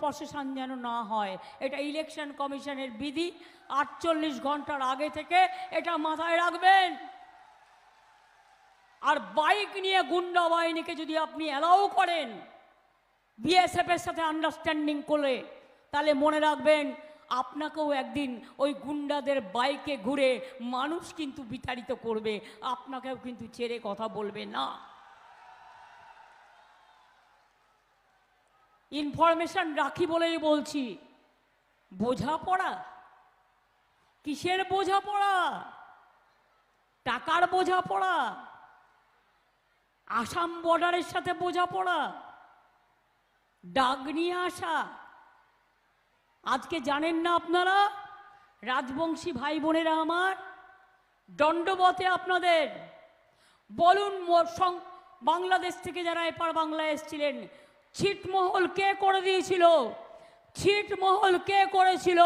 Procession যেন না হয়। এটা ইলেকশন কমিশনের বিধি আটচল্লিশ ঘণ্টার আগে থেকে এটা মাথায় রাখবেন। আর বাইক নিয়ে গুন্ডা বাহিনীকে যদি আপনি অ্যালাউ করেন বিএসএফ এর সাথে আন্ডারস্ট্যান্ডিং করে তাহলে মনে রাখবেন আপনাকেও একদিন ওই গুন্ডাদের বাইকে ঘুরে মানুষ কিন্তু বিতাড়িত করবে। আপনাকেও কিন্তু ছেড়ে কথা বলবে না। ইনফরমেশন রাখি বলেই বলছি। বোঝাপড়া? কিসের বোঝাপড়া? টাকার বোঝাপড়া? আসাম বর্ডারের সাথে বোঝাপড়া? ডাক নিয়ে আসা? আজকে জানেন না আপনারা? রাজবংশী ভাই বোনেরা আমার, দণ্ডবতে আপনাদের। বলুন বাংলাদেশ থেকে যারা এপার বাংলায় এসেছিলেন ছিটমহল কে করে দিয়েছিল? ছিটমহল কে করেছিল?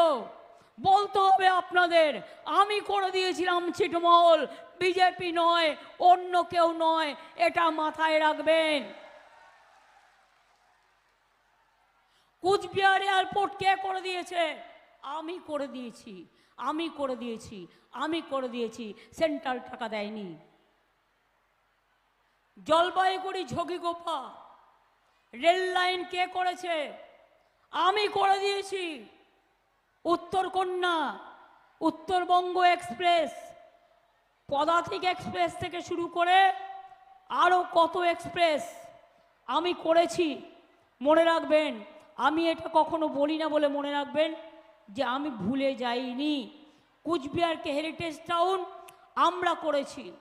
বলতে হবে আপনাদের, আমি করে দিয়েছিলাম ছিটমহল। বিজেপি নয়, অন্য কেউ নয়, এটা মাথায় রাখবেন। কুচবিহার এয়ারপোর্ট কে করে দিয়েছে? আমি করে দিয়েছি, আমি করে দিয়েছি, আমি করে দিয়েছি, সেন্ট্রাল টাকা দেয়নি। জলপাইগুড়ি ঝগিগোপা রেল লাইন কে করেছে? আমি করে দিয়েছি। উত্তরকন্যা, উত্তরবঙ্গ এক্সপ্রেস। পদাতিক এক্সপ্রেস থেকে শুরু করে আরও কত এক্সপ্রেস আমি করেছি। মনে রাখবেন, আমি এটা কখনো বলি না বলে মনে রাখবেন যে আমি ভুলে যাইনি। কুচবিহারকে হেরিটেজ টাউন আমরা করেছি।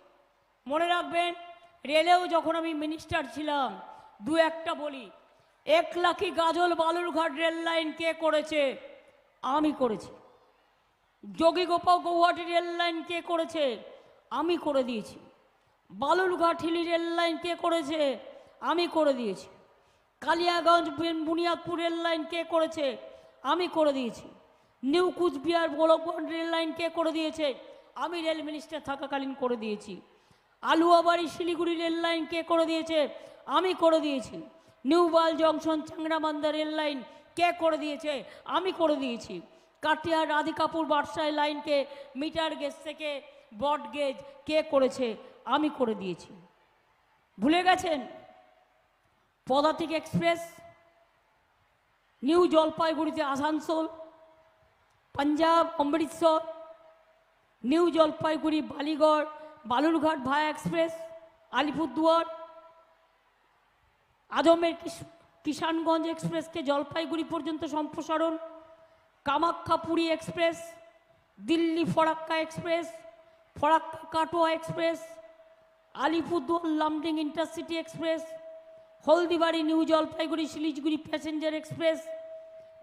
মনে রাখবেন, রেলেও যখন আমি মিনিস্টার ছিলাম দু একটা বলি। এক লাখি গাজল বালুরঘাট রেল লাইন কে করেছে? আমি করেছি। যোগীগোপাল গৌহাটি রেল লাইন কে করেছে? আমি করে দিয়েছি। বালুরঘাট হিলি রেল লাইন কে করেছে? আমি করে দিয়েছি। কালিয়াগঞ্জ বুনিয়াদপুর রেল লাইন কে করেছে? আমি করে দিয়েছি। New Coochbehar Golakganj rail line কে করে দিয়েছে? আমি রেল মিনিস্টার থাকাকালীন করে দিয়েছি। আলুয়াবাড়ি, শিলিগুড়ি রেল লাইন কে করে দিয়েছে? আমি করে দিয়েছি। নিউ বাল জংশন চাংরামান্দা রেল লাইন কে করে দিয়েছে? আমি করে দিয়েছি। কাটিয়ার রাধিকাপুর বাদশাহ লাইনকে মিটার গেজ থেকে ব্রড গেজ কে করেছে? আমি করে দিয়েছি। ভুলে গেছেন? পদাতিক এক্সপ্রেস, নিউ জলপাইগুড়িতে Asansol, Punjab, Amritsar, new Jalpaiguri, Ballygunge, Balurghat via express, Alipurduar Ajmer কিষ- Kishanganj এক্সপ্রেসকে জলপাইগুড়ি পর্যন্ত সম্প্রসারণ Kamakhya Puri express, Delhi Farakka express, Farakka Katwa express, Alipurduar Lumding intercity express, Haldibari new Jalpaiguri Siliguri passenger express,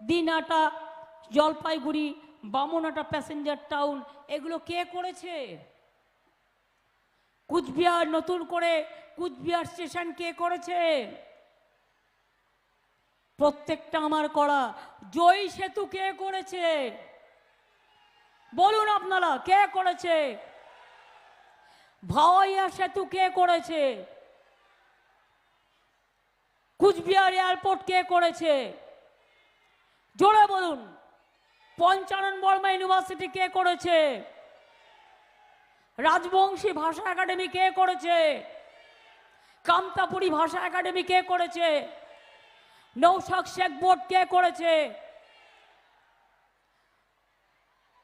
Dinhata Jalpaiguri Bamanhat passenger town. এগুলো কে করেছে? কুচবিহার, নতুন করে Cooch Behar station কে করেছে? প্রত্যেকটা আমার করা। জয় সেতু কে করেছে? বলুন আপনারা, কে করেছে? ভাওয়াইয়া সেতু কে করেছে? কুচবিহার এয়ারপোর্ট কে করেছে? জোরে বলুন। পঞ্চানন বর্মা ইউনিভার্সিটি কে করেছে? রাজবংশী ভাষা একাডেমি কে করেছে? কামতাপুরী ভাষা একাডেমি কে করেছে? নৌশাক শেখ বোর্ড কে করেছে?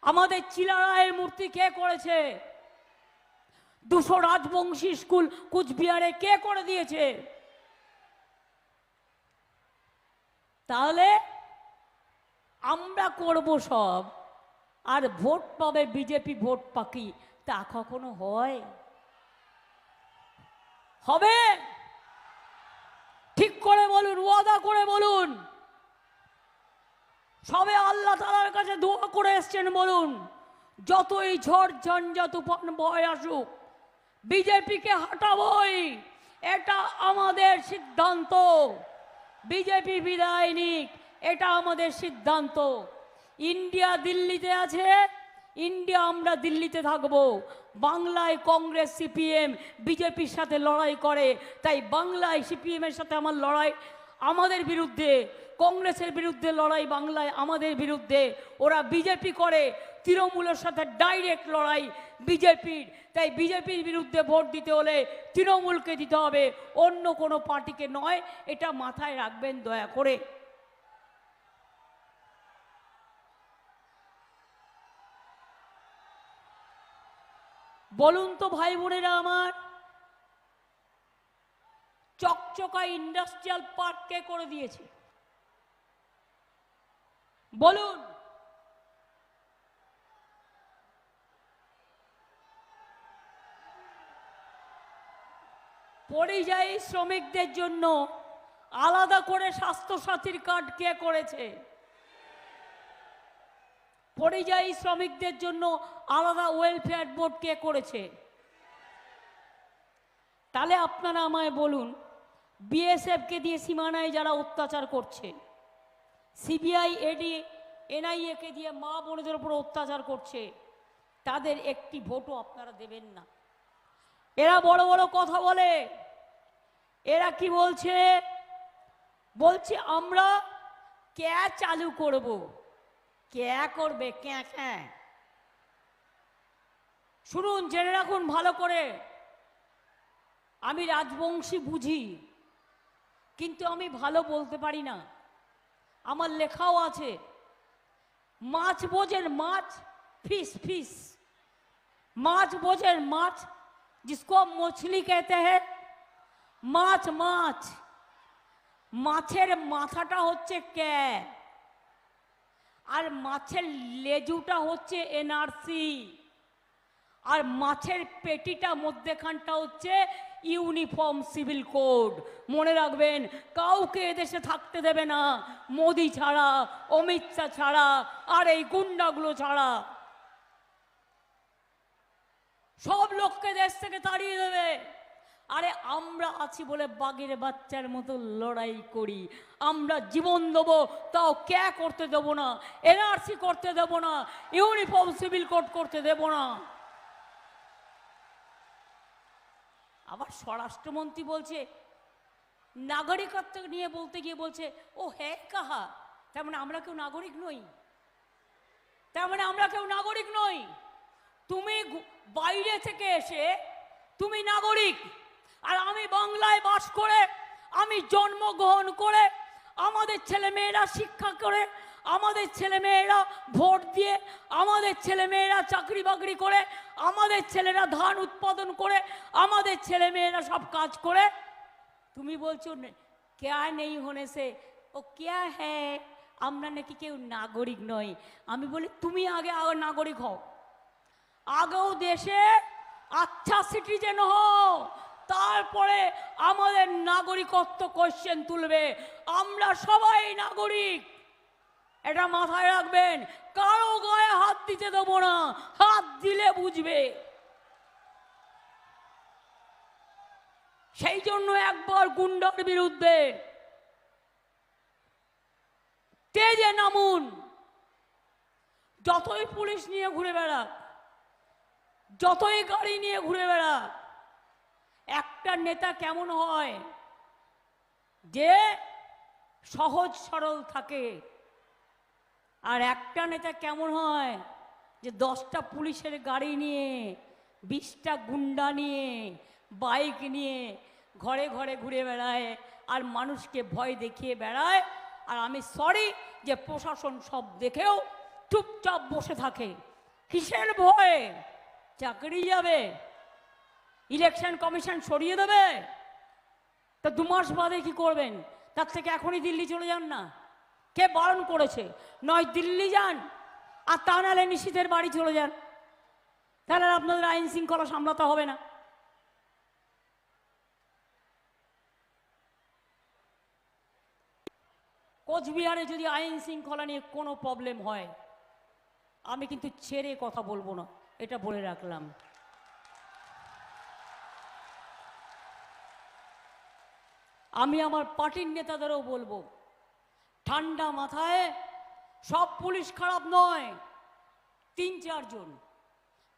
আমাদের চিলারায়ের মূর্তি কে করেছে? দুশো রাজবংশী স্কুল কুচবিহারে কে করে দিয়েছে? তাহলে আমরা করব সব। আর ভোট পাবে বিজেপি, ভোট পাকি। তা কখনো হয়? হবে? করে বলুন, ওয়াদা করে বলুন। সবে আল্লাহ তালার কাছে দোয়া করে এসছেন বলুন, যতই ঝড় ঝঞ্ঝা তুফান বয় আসুক, বিজেপিকে হাঁটাবই, এটা আমাদের সিদ্ধান্ত। বিজেপি বিদায় নিক, এটা আমাদের সিদ্ধান্ত। ইন্ডিয়া দিল্লিতে আছে, ইন্ডিয়া আমরা দিল্লিতে থাকব। বাংলায় কংগ্রেস, সিপিএম, বিজেপির সাথে লড়াই করে। তাই বাংলায় সিপিএমের সাথে আমার লড়াই আমাদের বিরুদ্ধে, কংগ্রেসের বিরুদ্ধে লড়াই বাংলায় আমাদের বিরুদ্ধে। ওরা বিজেপি করে, তৃণমূলের সাথে ডাইরেক্ট লড়াই বিজেপির। তাই বিজেপির বিরুদ্ধে ভোট দিতে হলে তৃণমূলকে দিতে হবে, অন্য কোনো পার্টিকে নয়, এটা মাথায় রাখবেন দয়া করে। বলুন তো ভাই বোনেরা আমার চকচকা ইন্ডাস্ট্রিয়াল পার্ক কে করে দিয়েছে? বলুন। পরিযায়ী শ্রমিকদের জন্য আলাদা করে স্বাস্থ্যসাথীর কার্ড কে করেছে? পরিযায়ী শ্রমিকদের জন্য আলাদা ওয়েলফেয়ার বোর্ড কে করেছে। তাহলে আপনারা আমায় বলুন বিএসএফকে দিয়ে সীমানায় যারা অত্যাচার করছে সিবিআই এডি এনআইএকে দিয়ে মা বোনদের উপর অত্যাচার করছে, তাদের একটি ভোটও আপনারা দেবেন না। এরা বড় বড় কথা বলে, এরা কি বলছে? বলছে, আমরা ক্যা চালু করব? ক্যা করবে ক্যা ক্যা শুনুন জেনে রাখুন ভালো করে আমি রাজবংশী বুঝি কিন্তু আমি ভালো বলতে পারি না আমার লেখাও আছে মাছ বোঝেন মাছ ফিস ফিস মাছ বোঝেন মাছ जिसको हम मछली कहते हैं মাছ মাছ মাছের মাথাটা হচ্ছে ক্যা আর মাছের লেজুটা হচ্ছে এনআরসি। আর মাছের পেটিটা মধ্যেখানটা হচ্ছে ইউনিফর্ম সিভিল কোড। মনে রাখবেন, কাউকে এদেশে থাকতে দেবে না। মোদি ছাড়া, অমিত শাহ ছাড়া, আর এই গুন্ডাগুলো ছাড়া। সব লোককে দেশ থেকে তাড়িয়ে দেবে। আরে আমরা আছি বলে বাঘের বাচ্চার মতো লড়াই করি। আমরা জীবন দেবো, তাও ক্যা করতে দেবো না? এনআরসি করতে দেবো না? ইউনিফর্ম সিভিল কোড করতে দেবো না? আবার স্বরাষ্ট্রমন্ত্রী বলছে, নাগরিকত্ব নিয়ে বলতে গিয়ে বলছে, ও হ্যাঁ কাহা? তার মানে আমরা কেউ নাগরিক নই। তার মানে আমরা কেউ নাগরিক নই। তুমি বাইরে থেকে এসে তুমি নাগরিক। আর আমি বাংলায় বাস করে, আমি জন্মগ্রহণ করে, আমাদের ছেলেমেয়েরা শিক্ষা করে, আমাদের ছেলেমেয়েরা ভোট দিয়ে, আমাদের ছেলেমেয়েরা চাকরি বাকরি করে, আমাদের ছেলেরা ধান উৎপাদন করে, আমাদের ছেলেমেয়েরা সব কাজ করে। তুমি বলছো "নে- ক্যা নেই হোনে সে? ও ক্যা হ্যাঁ? আমরা নাকি কেউ নাগরিক নই। আমি বলি, তুমি আগে আগে নাগরিক হও। আগেও দেশে আচ্ছা সিটিজেন হও। তারপরে আমাদের নাগরিকত্ব কোশ্চেন তুলবে। আমরা সবাই নাগরিক। এটা মাথায় রাখবেন, কারও গায়ে হাত দিতে দেবো না, হাত দিলে বুঝবে। সেই জন্য একবার গুন্ডার বিরুদ্ধে তেজে নামুন। যতই পুলিশ নিয়ে ঘুরে বেড়া যতই গাড়ি নিয়ে ঘুরে বেড়া একটা নেতা কেমন হয়? যে সহজ সরল থাকে। আর একটা নেতা কেমন হয়? যে দশটা পুলিশের গাড়ি নিয়ে, বিশটা গুন্ডা নিয়ে, বাইক নিয়ে ঘরে ঘরে ঘুরে বেড়ায়, আর মানুষকে ভয় দেখিয়ে বেড়ায়। আর আমি সরি যে প্রশাসন সব দেখেও চুপচাপ বসে থাকে। কিসের ভয়ে? চাকরি যাবে। ইলেকশন কমিশন সরিয়ে দেবে? তা দু মাস বাদে কি করবেন? তার থেকে এখনই দিল্লি চলে যান না। কে বারণ করেছে? নয়, দিল্লি যান। আর তা নাহলে নিশীথের বাড়ি চলে যান। তাহলে আপনাদের আইন শৃঙ্খলা সামলাতে হবে না। কোচবিহারে যদি আইন শৃঙ্খলা নিয়ে কোনো প্রবলেম হয়, আমি কিন্তু ছেড়ে কথা বলব না। এটা বলে রাখলাম। আমি আমার পার্টির নেতাদেরও বলব, ঠান্ডা মাথায় সব পুলিশ খারাপ নয়, তিন চারজন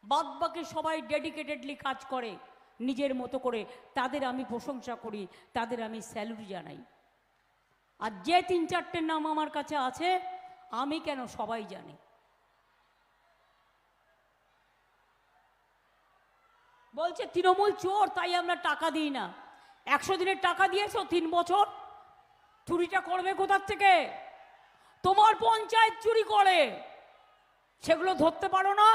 বাদ বাকি সবাই ডেডিকেটেডলি কাজ করে, নিজের মতো করে। তাদের আমি প্রশংসা করি, তাদের আমি স্যালুট জানাই। আর যে তিন চারটের নাম আমার কাছে আছে, আমি কেন সবাই জানি? বলছে, তৃণমূল চোর, তাই আমরা টাকা দিই না। একশো দিনের টাকা দিয়েছ তিন বছর? চুরিটা করবে কোথার থেকে? তোমার পঞ্চায়েত চুরি করে। সেগুলো ধরতে পারো না।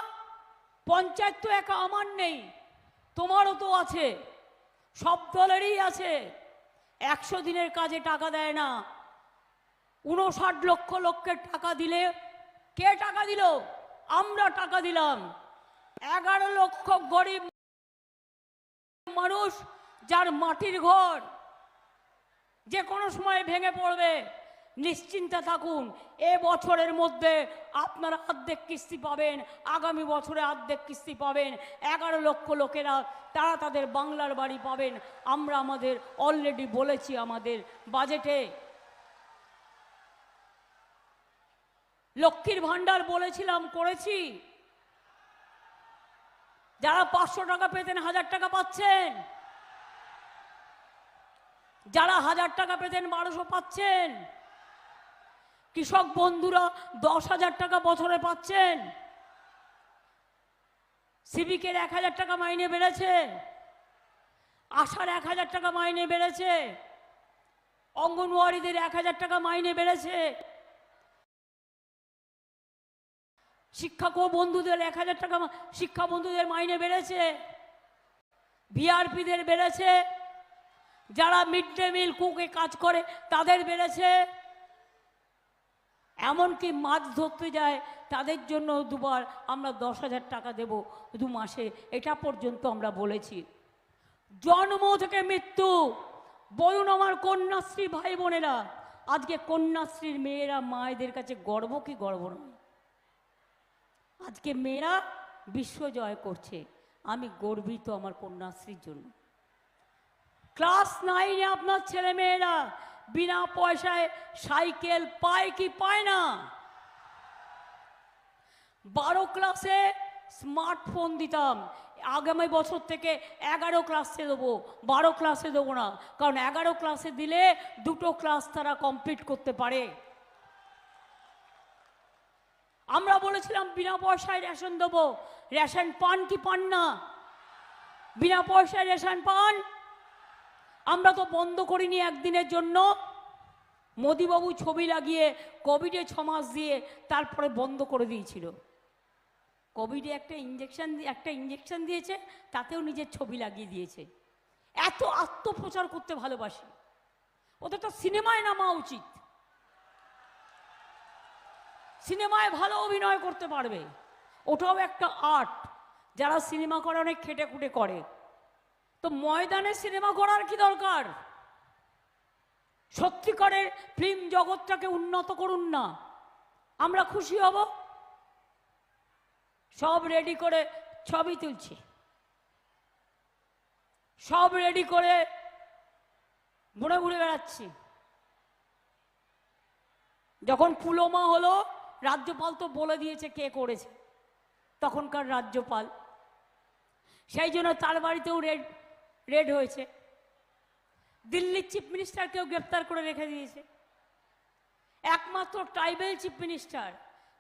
পঞ্চায়েত তো একা আমার নেই, তোমারও তো আছে, সব দলেরই আছে। একশো দিনের কাজে টাকা দেয় না। উনষাট লক্ষ লক্ষের টাকা দিলে কে টাকা দিল? আমরা টাকা দিলাম। এগারো লক্ষ গরিব মানুষ যার মাটির ঘর যে কোনো সময় ভেঙে পড়বে, নিশ্চিন্তে থাকুন। এ বছরের মধ্যে আপনারা অর্ধেক কিস্তি পাবেন, আগামী বছরে অর্ধেক কিস্তি পাবেন। এগারো লক্ষ লোকেরা তারা তাদের বাংলার বাড়ি পাবেন। আমরা আমাদের অলরেডি বলেছি আমাদের বাজেটে লক্ষ্মীর ভাণ্ডার বলেছিলাম, করেছি। যারা পাঁচশো টাকা পেতেন, হাজার টাকা পাচ্ছেন। যারা হাজার টাকা পেতেন বারোশো পাচ্ছেন। কৃষক বন্ধুরা দশ হাজার টাকা বছরে পাচ্ছেন। সিভিকের এক হাজার টাকা মাইনে বেড়েছে। আশার এক হাজার টাকা মাইনে বেড়েছে। অঙ্গনওয়াড়িদের এক হাজার টাকা মাইনে বেড়েছে। শিক্ষা কো বন্ধুদের এক হাজার টাকা শিক্ষা বন্ধুদের মাইনে বেড়েছে। ভিআরপিদের বেড়েছে। যারা মিড ডে মিল কুকে কাজ করে, তাদের বেড়েছে। এমনকি মাছ ধরতে যায়, তাদের জন্য দুবার আমরা দশ হাজার টাকা দেব দু মাসে। এটা পর্যন্ত আমরা বলেছি। জন্ম থেকে মৃত্যু। বলুন আমার কন্যাশ্রী ভাই বোনেরা আজকে কন্যাশ্রীর মেয়েরা মায়েদের কাছে গর্ব কি গর্ব নয়? আজকে মেয়েরা বিশ্ব জয় করছে। আমি গর্বিত আমার কন্যাশ্রীর জন্য। ক্লাস নাইনে আপনার ছেলে মেয়েরা বিনা পয়সায় সাইকেল পায় কি পায় না? বারো ক্লাসে স্মার্টফোন দিতাম। আগামী বছর থেকে এগারো ক্লাসে দেবো। বারো ক্লাসে দেবো না, কারণ এগারো ক্লাসে দিলে দুটো ক্লাস তারা কমপ্লিট করতে পারে। আমরা বলেছিলাম, বিনা পয়সায় রেশন দেবো। রেশন পান কি পান না? বিনা পয়সায় রেশন পান আমরা তো বন্ধ করিনি একদিনের জন্য। মোদিবাবু ছবি লাগিয়ে কোভিডে ছ মাস দিয়ে তারপরে বন্ধ করে দিয়েছিল। কোভিডে একটা ইঞ্জেকশন একটা ইঞ্জেকশন দিয়েছে, তাতেও নিজের ছবি লাগিয়ে দিয়েছে। এত আত্মপ্রচার করতে ভালোবাসি। ওদের তো সিনেমায় নামা উচিত। সিনেমায় ভালো অভিনয় করতে পারবে। ওটাও একটা আর্ট যারা সিনেমা করে অনেক খেটে খুটে করে। তো ময়দানে সিনেমা করার কি দরকার? সত্যিকারের ফিল্ম জগৎটাকে উন্নত করুন না। আমরা খুশি হব। সব রেডি করে ছবি তুলছি। সব রেডি করে ঘুরে ঘুরে বেড়াচ্ছি। যখন পুলোমা হলো, রাজ্যপাল তো বলে দিয়েছে কে করেছে। তখনকার রাজ্যপাল। সেই জন্য তার বাড়িতেও রেড রেড হয়েছে। দিল্লির চিফ মিনিস্টারকেও গ্রেপ্তার করে রেখে দিয়েছে। একমাত্র tribal chief minister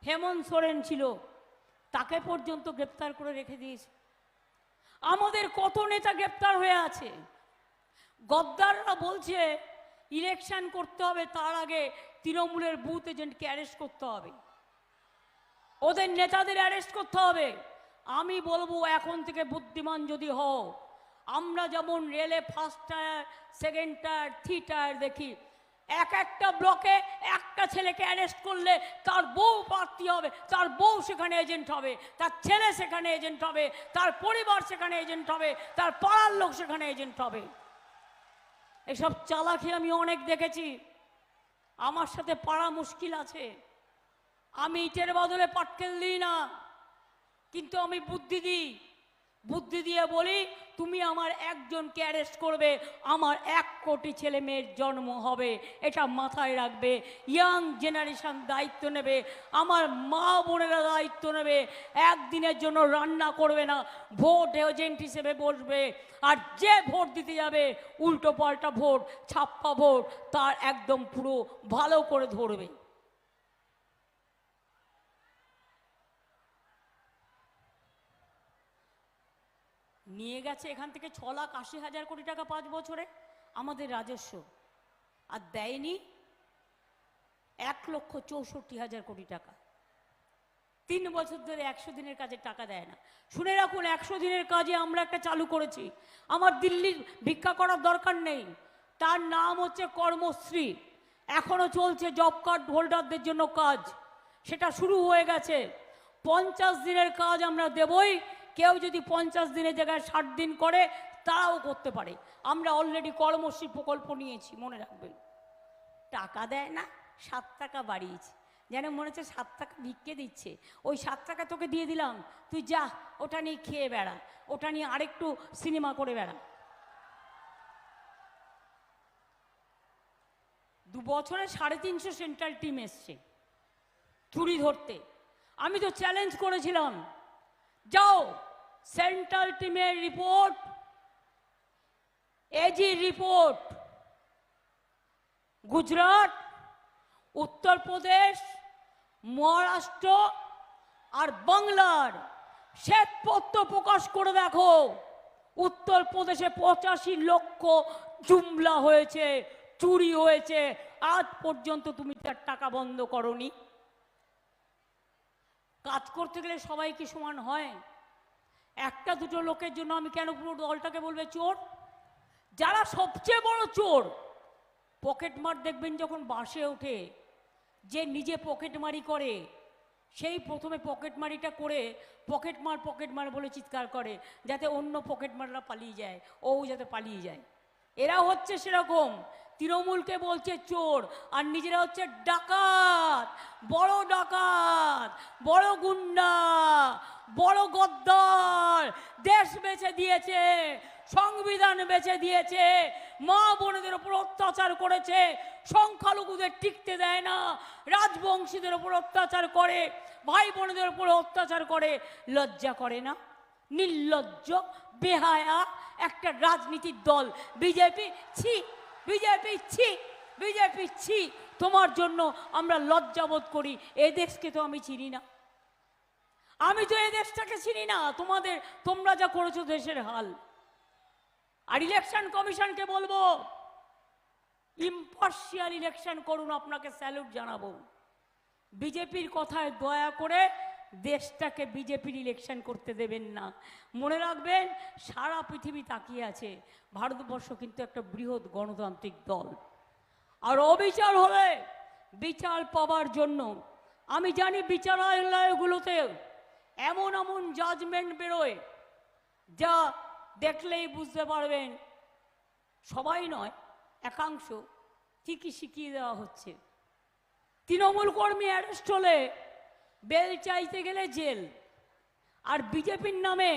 Hemant Soren ছিল, তাকে পর্যন্ত গ্রেপ্তার করে রেখে দিয়েছে। আমাদের কত নেতা গ্রেপ্তার হয়ে আছে? গদ্দাররা বলছে ইলেকশন করতে হবে, তার আগে তৃণমূলের বুথ এজেন্টকে অ্যারেস্ট করতে হবে। ওদের নেতাদের অ্যারেস্ট করতে হবে। আমি বলব, এখন থেকে বুদ্ধিমান যদি হও আমরা যেমন রেলে first tier second tier three tier দেখি, এক একটা ব্লকে একটা ছেলেকে অ্যারেস্ট করলে তার বউ প্রার্থী হবে, তার বউ সেখানে এজেন্ট হবে, তার ছেলে সেখানে এজেন্ট হবে, তার পরিবার সেখানে এজেন্ট হবে, তার পাড়ার লোক সেখানে এজেন্ট হবে। এসব চালাকি আমি অনেক দেখেছি। আমার সাথে পাড়া মুশকিল আছে। আমি ইটের বদলে পাটকেল দিই না। কিন্তু আমি বুদ্ধি দিই। বুদ্ধি দিয়ে বলি, তুমি আমার একজনকে অ্যারেস্ট করবে, আমার এক কোটি ছেলে মেয়ের জন্ম হবে, এটা মাথায় রাখবে ইয়াং জেনারেশন দায়িত্ব নেবে, আমার মা বোনেরা দায়িত্ব নেবে, একদিনের জন্য রান্না করবে না, ভোট এজেন্ট হিসেবে বসবে, আর যে ভোট দিতে যাবে, উল্টো পাল্টা ভোট, ছাপ্পা ভোট, তার একদম পুরো ভালো করে ধরবে। নিয়ে গেছে এখান থেকে ছ লাখ আশি হাজার কোটি টাকা পাঁচ বছরে আমাদের রাজস্ব। আর দেয়নি এক লক্ষ চৌষট্টি হাজার কোটি টাকা। তিন বছর ধরে একশো দিনের কাজে টাকা দেয় না। শুনে রাখুন, একশো দিনের কাজে আমরা একটা চালু করেছি। আমার দিল্লির ভিক্ষা করার দরকার নেই। তার নাম হচ্ছে কর্মশ্রী। এখনও চলছে জব কার্ড হোল্ডারদের জন্য কাজ। সেটা শুরু হয়ে গেছে। পঞ্চাশ দিনের কাজ আমরা দেবই। কেউ যদি পঞ্চাশ দিনের জায়গায় ষাট দিন করে তারাও করতে পারে। আমরা অলরেডি কর্মশ্রী প্রকল্প নিয়েছি, মনে রাখবেন। টাকা দেয় না, সাত টাকা বাড়িয়েছে। যেন মনে হচ্ছে সাত টাকা ভিক্ষে দিচ্ছে। ওই সাত টাকা তোকে দিয়ে দিলাম, তুই যা, ওটা নিয়ে খেয়ে বেড়া, ওটা নিয়ে আরেকটু সিনেমা করে বেড়া। দু বছরে সাড়ে তিনশো সেন্ট্রাল টিম এসছে চুরি ধরতে। আমি তো চ্যালেঞ্জ করেছিলাম যাও সেন্ট্রাল টিমের report AG report Gujarat Uttar Pradesh Maharashtra আর বাংলার। শ্বেতপত্র প্রকাশ করে দেখো উত্তরপ্রদেশে পঁচাশি লক্ষ জুমলা হয়েছে, চুরি হয়েছে। আজ পর্যন্ত তুমি তার টাকা বন্ধ করনি। কাজ করতে গেলে সবাই কি সমান হয়? একটা দুটো লোকের জন্য আমি কেন পুরো দলটাকে বলবে চোর? যারা সবচেয়ে বড় চোর পকেটমার দেখবেন যখন বাসে ওঠে, যে নিজে পকেটমারি করে, সেই প্রথমে পকেটমারিটা করে পকেটমার পকেটমার বলে চিৎকার করে, যাতে অন্য পকেটমাররা পালিয়ে যায়, ও যাতে পালিয়ে যায়। এরা হচ্ছে সেরকম। তৃণমূলকে বলছে চোর, আর নিজেরা হচ্ছে ডাকাত, বড় ডাকাত, বড় গুন্ডা, বড় গদ্দার, দেশ বেছে দিয়েছে, সংবিধান বেছে দিয়েছে, মা বোনদের উপর অত্যাচার করেছে, সংখ্যালঘুদের টিকতে দেয় না, রাজবংশীদের উপর অত্যাচার করে ভাই বোনদের উপর অত্যাচার করে, লজ্জা করে না? নির্লজ্জ, বেহায়া একটা রাজনীতির দল। বিজেপি, ছি বিজেপি ছি বিজেপি ছি তোমার জন্য আমরা লজ্জাবোধ করি, এ দেশকে তো আমি চিনি না। আমি তো এ দেশটাকে চিনি না, তোমাদের, তোমরা যা করেছ দেশের হাল। আর ইলেকশন কমিশনকে বলব ইম্পার্শিয়াল ইলেকশন করুন, আপনাকে স্যালুট জানাব। বিজেপির কথায় দয়া করে দেশটাকে বিজেপির ইলেকশন করতে দেবেন না। মনে রাখবেন, সারা পৃথিবী তাকিয়ে আছে। ভারতবর্ষ কিন্তু একটা বৃহৎ গণতান্ত্রিক দল। আর অবিচার হলে বিচার পাওয়ার জন্য, আমি জানি বিচারালয়গুলোতে এমন এমন জাজমেন্ট বেরোয়, যা দেখলেই বুঝতে পারবেন, সবাই নয়, একাংশ ঠিকই শিখিয়ে দেওয়া হচ্ছে। তৃণমূল কর্মী অ্যারেস্ট হলে বেল চাইতে গেলে জেল। আর বিজেপির নামে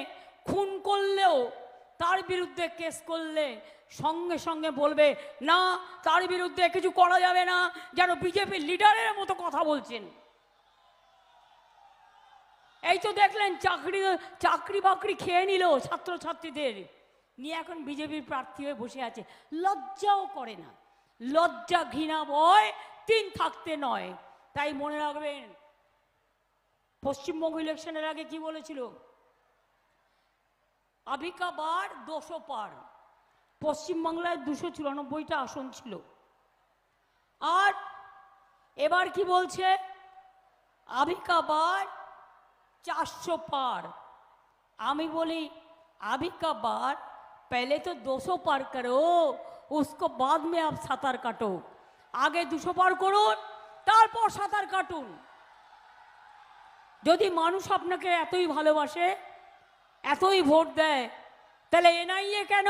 খুন করলেও তার বিরুদ্ধে কেস করলে সঙ্গে সঙ্গে বলবে, না, তার বিরুদ্ধে কিছু করা যাবে না। যেন বিজেপির লিডারের মতো কথা বলছেন। এই তো দেখলেন চাকরি চাকরি বাকরি খেয়ে নিল ছাত্রছাত্রীদের। নিয়ে এখন বিজেপির প্রার্থী হয়ে বসে আছে। লজ্জাও করে না। লজ্জা ঘৃণা ভয়, তিন থাকতে নয়। তাই মনে রাখবেন পশ্চিমবঙ্গ ইলেকশনের আগে কি বলেছিল আবিকা বার দুশো পার পশ্চিমবাংলায় দুশো চুরানব্বইটা আসন ছিল আর এবার কি বলছে আবিকা বার চারশো পার আমি বলি अभी का बार पहले तो 200 पार करो उसको बाद में आप সাঁতার কাটো আগে দুশো পার করুন তারপর সাঁতার কাটুন যদি মানুষ আপনাকে এতই ভালোবাসে, এতই ভোট দেয়, তাহলে এনআইএ কেন?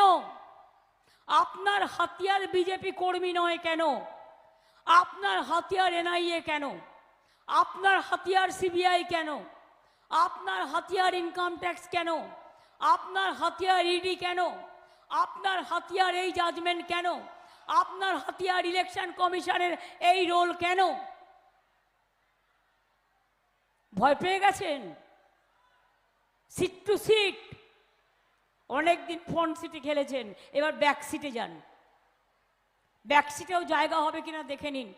আপনার হাতিয়ার বিজেপি কর্মী নয় কেন? আপনার হাতিয়ার এনআইএ কেন? আপনার হাতিয়ার সিবিআই কেন? আপনার হাতিয়ার ইনকাম ট্যাক্স কেন? আপনার হাতিয়ার ইডি কেন? আপনার হাতিয়ার এই জাজমেন্ট কেন? আপনার হাতিয়ার ইলেকশন কমিশনের এই রোল কেন? ভয় পেয়ে গেছেন? সিট টু সিট অনেকদিন ফ্রন্ট সিটে খেলেছেন। এবার ব্যাক সিটে যান। ব্যাক সিটেও জায়গা হবে কিনা দেখে নিন।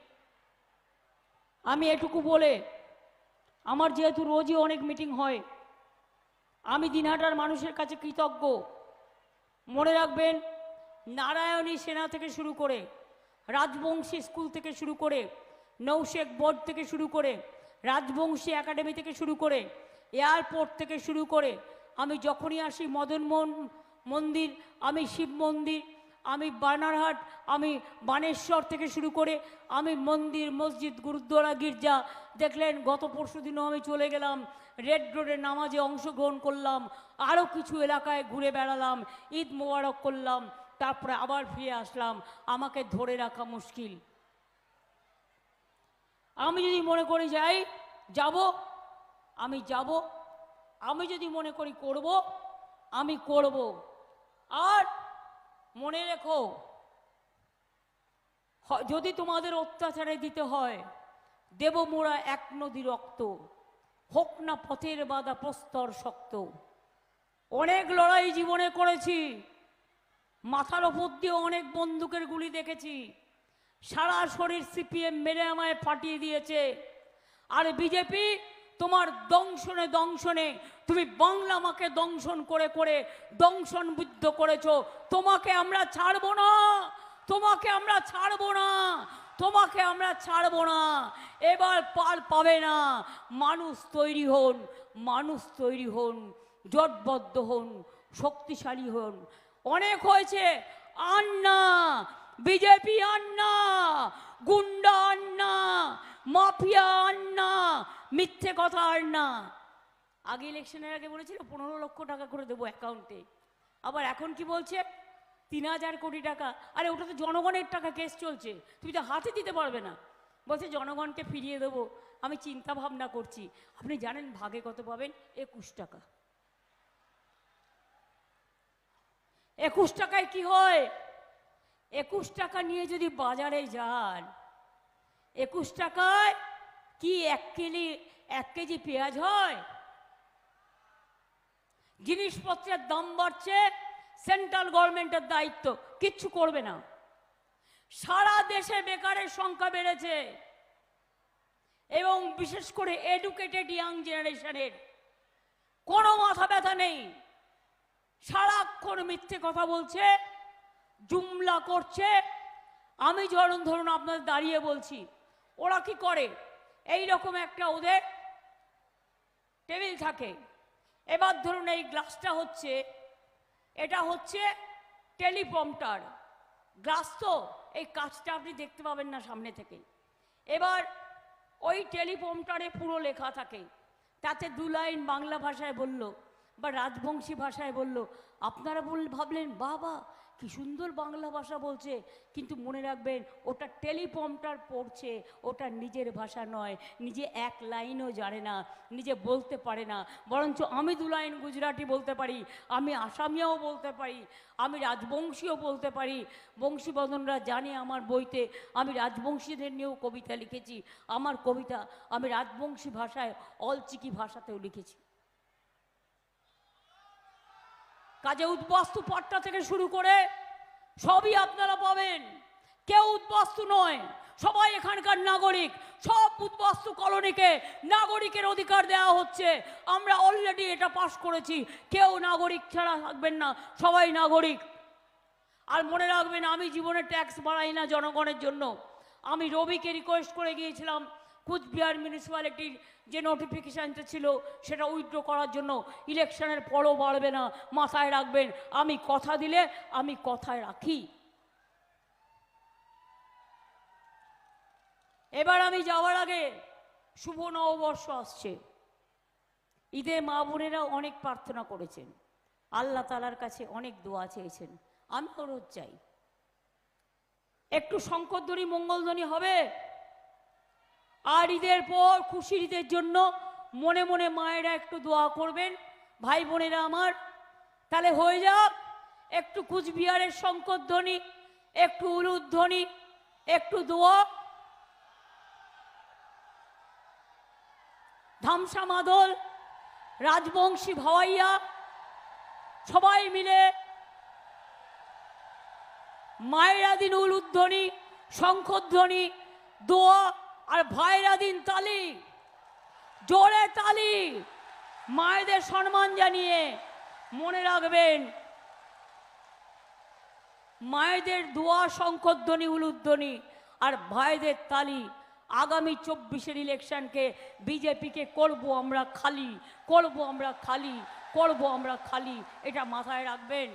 আমি এটুকু বলে, আমার যেহেতু রোজই অনেক মিটিং হয়, আমি দিনহাটার মানুষের কাছে কৃতজ্ঞ। মনে রাখবেন, নারায়ণী সেনা থেকে শুরু করে, রাজবংশী স্কুল থেকে শুরু করে, নৌশেখ বোর্ড থেকে শুরু করে রাজবংশী একাডেমি থেকে শুরু করে এয়ারপোর্ট থেকে শুরু করে আমি যখনই আসি মদন মোহন মন্দির, আমি শিব মন্দির, আমি বানারহাট, আমি বানেশ্বর থেকে শুরু করে আমি মন্দির, মসজিদ, গুরুদ্বারা, গির্জা, দেখলেন গত পরশু দিনও আমি চলে গেলাম, রেড রোডে নামাজে অংশগ্রহণ করলাম, আরও কিছু এলাকায় ঘুরে বেড়ালাম, ঈদ মোবারক করলাম, তারপরে আবার ফিরে আসলাম, আমাকে ধরে রাখা মুশকিল। আমি যদি মনে করি যাই যাব, আমি যাব, আমি যদি মনে করি করব, আমি করব। আর মনে রেখো যদি তোমাদের অত্যাচারে দিতে হয়, দেব মোরা এক নদী রক্ত, হোক না পথের বাধা প্রস্তর শক্ত। অনেক লড়াই জীবনে করেছি, মাথার ওপর দিয়ে অনেক বন্দুকের গুলি দেখেছি সারা শরীর সিপিএম মেরে আমায় ফাটিয়ে দিয়েছে। আর বিজেপি, তোমার দংশনে দংশনে, তুমি বাংলা মাকে দংশন করে করে দংশন বুদ্ধ করেছ। তোমাকে আমরা ছাড়বো না, তোমাকে আমরা ছাড়বো না, তোমাকে আমরা ছাড়বো না। এবার পার পাবে না। মানুষ তৈরি হন, মানুষ তৈরি হন, জটবদ্ধ হন, শক্তিশালী হন। অনেক হয়েছে আন্না বিজেপি আন্না, গুন্ডা আন্না, মাফিয়া আন্না, মিথ্যে কথা আন্না। আগে ইলেকশনের আগে বলেছিল, পনেরো লক্ষ টাকা করে দেবো অ্যাকাউন্টে। আবার এখন কি বলছে? তিন হাজার কোটি টাকা। আরে, ওটা তো জনগণের টাকা, কেস চলছে। তুমি তো হাতে দিতে পারবে না। বলছে, জনগণকে ফিরিয়ে দেবো। আমি চিন্তা ভাবনা করছি। আপনি জানেন ভাগে কত পাবেন? একুশ টাকা। একুশ টাকায় কি হয়? একুশ টাকা নিয়ে যদি বাজারে যান, একুশ টাকায় কি এক কেজি এক কেজি পেঁয়াজ হয়? জিনিসপত্রের দাম বাড়ছে, সেন্ট্রাল গভর্নমেন্টের দায়িত্ব, কিচ্ছু করবে না। সারা দেশে বেকারের সংখ্যা বেড়েছে। এবং বিশেষ করে এডুকেটেড ইয়াং জেনারেশনের কোনো মাথা ব্যথা নেই। সারাক্ষণ মিথ্যে কথা বলছে জুমলা করছে। আমি ধরুন ধরুন আপনাদের দাঁড়িয়ে বলছি, ওরা কি করে? এই রকম একটা ওদের টেবিল থাকে। এবার ধরুন এই গ্লাসটা হচ্ছে, এটা হচ্ছে টেলিপম্পটার গ্লাস তো, এই কাজটা আপনি দেখতে পাবেন না সামনে থেকে এবার ওই টেলিপম্পটারে পুরো লেখা থাকে। তাতে দু লাইন বাংলা ভাষায় বলল বা রাজবংশী ভাষায় বলল। আপনারা বল, ভাবলেন, বাবা কি সুন্দর বাংলা ভাষা বলছে। কিন্তু মনে রাখবেন, ওটা টেলিপম্পটার পড়ছে, ওটা নিজের ভাষা নয়। নিজে এক লাইনও জানে না, নিজে বলতে পারে না। বরঞ্চ আমি দু লাইন গুজরাটি বলতে পারি, আমি আসামিয়াও বলতে পারি, আমি রাজবংশীও বলতে পারি। বংশীবদনরা জানে আমার বইতে, আমি রাজবংশীদের নিয়েও কবিতা লিখেছি। আমার কবিতা আমি রাজবংশী ভাষায়, অলচিকি ভাষাতেও লিখেছি। কাজে উদ্বাস্তু পাট্টা থেকে শুরু করে সবই আপনারা পাবেন। কেউ উদ্বাস্তু নয়, সবাই এখানকার নাগরিক। সব উদ্বাস্তু কলোনিকে নাগরিকের অধিকার দেওয়া হচ্ছে। আমরা অলরেডি এটা পাশ করেছি। কেউ নাগরিক ছাড়া থাকবেন না, সবাই নাগরিক। আর মনে রাখবেন, আমি জীবনে ট্যাক্স বাড়াই না জনগণের জন্য। আমি রবিকে রিকোয়েস্ট করে গিয়েছিলাম কুচবিহার মিউনিসিপ্যালিটির যে নোটিফিকেশানটা ছিল, সেটা উইথড্র করার জন্য ইলেকশনের পরও বাড়বে না, মাথায় রাখবেন, আমি কথা দিলে আমি কথায় রাখি। এবার আমি যাওয়ার আগে শুভ নববর্ষ আসছে। ঈদে মা বোনেরা অনেক প্রার্থনা করেছেন। আল্লাহ তালার কাছে অনেক দোয়া চেয়েছেন। আমি রোজ চাই। একটু শঙ্করধ্বনি, মঙ্গলধ্বনি হবে? আর ঈদের পর খুশির ঈদের জন্য মনে মনে মায়েরা একটু দোয়া করবেন, ভাই বোনেরা আমার। তাহলে হয়ে যাক, একটু কুচবিহারের শঙ্করধ্বনি একটু উলুধ্বনি একটু দোয়া। ধামসা মাদল, রাজবংশী ভাওয়াইয়া, সবাই মিলে মায়েরাদিন উলুধ্বনি শঙ্খধ্বনি দোয়া। আর ভাইরা দিন তালি। জোরে তালি। মায়েদের সম্মান জানিয়ে মনে রাখবেন, মায়েদের দোয়া শঙ্করধ্বনি উলুধ্বনি আর ভাইদের তালি আগামী চব্বিশের ইলেকশনকে বিজেপিকে করব আমরা খালি, করব আমরা খালি, করব আমরা খালি, এটা মাথায় রাখবেন।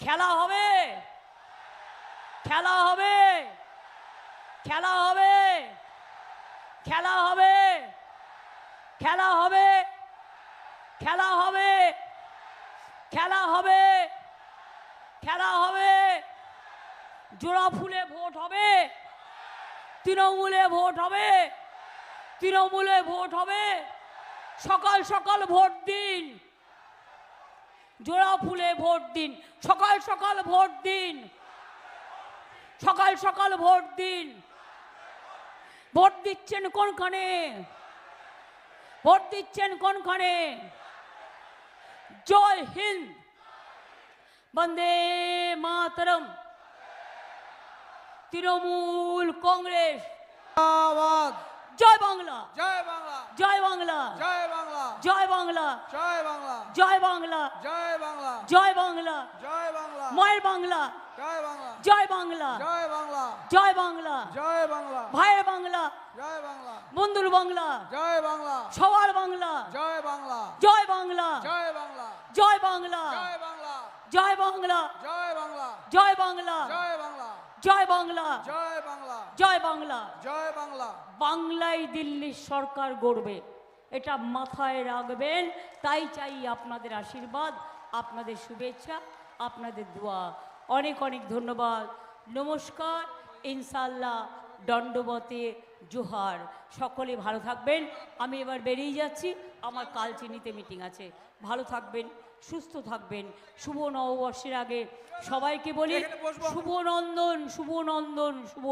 খেলা হবে খেলা হবে খেলা হবে। খেলা হবে। খেলা হবে। খেলা হবে। খেলা হবে। খেলা হবে। জোড়া ফুলে ভোট হবে। তৃণমূলে ভোট হবে। তৃণমূলে ভোট হবে। সকাল সকাল ভোট দিন। জোড়া ফুলে ভোট দিন। সকাল সকাল ভোট দিন। সকাল সকাল ভোট দিন। ভোট দিচ্ছেন কোনখানে? ভোট দিচ্ছেন কোনখানে? জয় হিন্দ। বন্দে মাতরম। তৃণমূল কংগ্রেস। জিন্দাবাদ। জয় বাংলা জয় বাংলা জয় বাংলা জয় বাংলা জয় বাংলা জয় বাংলা জয় বাংলা জয় বাংলা জয় বাংলা জয় বাংলা মায়ের বাংলা জয় বাংলা জয় বাংলা জয় বাংলা জয় বাংলা জয় বাংলা ভাইয়ের বাংলা জয় বাংলা বন্ধুর বাংলা জয় বাংলা সবার বাংলা জয় বাংলা জয় বাংলা জয় বাংলা জয় বাংলা জয় বাংলা জয় বাংলা জয় বাংলা জয় বাংলা জয় বাংলা জয় বাংলা। জয় বাংলা। জয় বাংলা। জয় বাংলা। বাংলায় দিল্লির সরকার গড়বে। এটা মাথায় রাখবেন। তাই চাই আপনাদের আশীর্বাদ আপনাদের শুভেচ্ছা আপনাদের দোয়া। অনেক অনেক ধন্যবাদ। নমস্কার। ইনশাল্লাহ দণ্ডবতে জোহার। সকলে ভালো থাকবেন। আমি এবার বেরিয়ে যাচ্ছি। আমার কালচিনিতে মিটিং আছে। ভালো থাকবেন। সুস্থ থাকবেন। শুভ নববর্ষের আগে সবাইকে বলি শুভনন্দন শুভনন্দন শুভ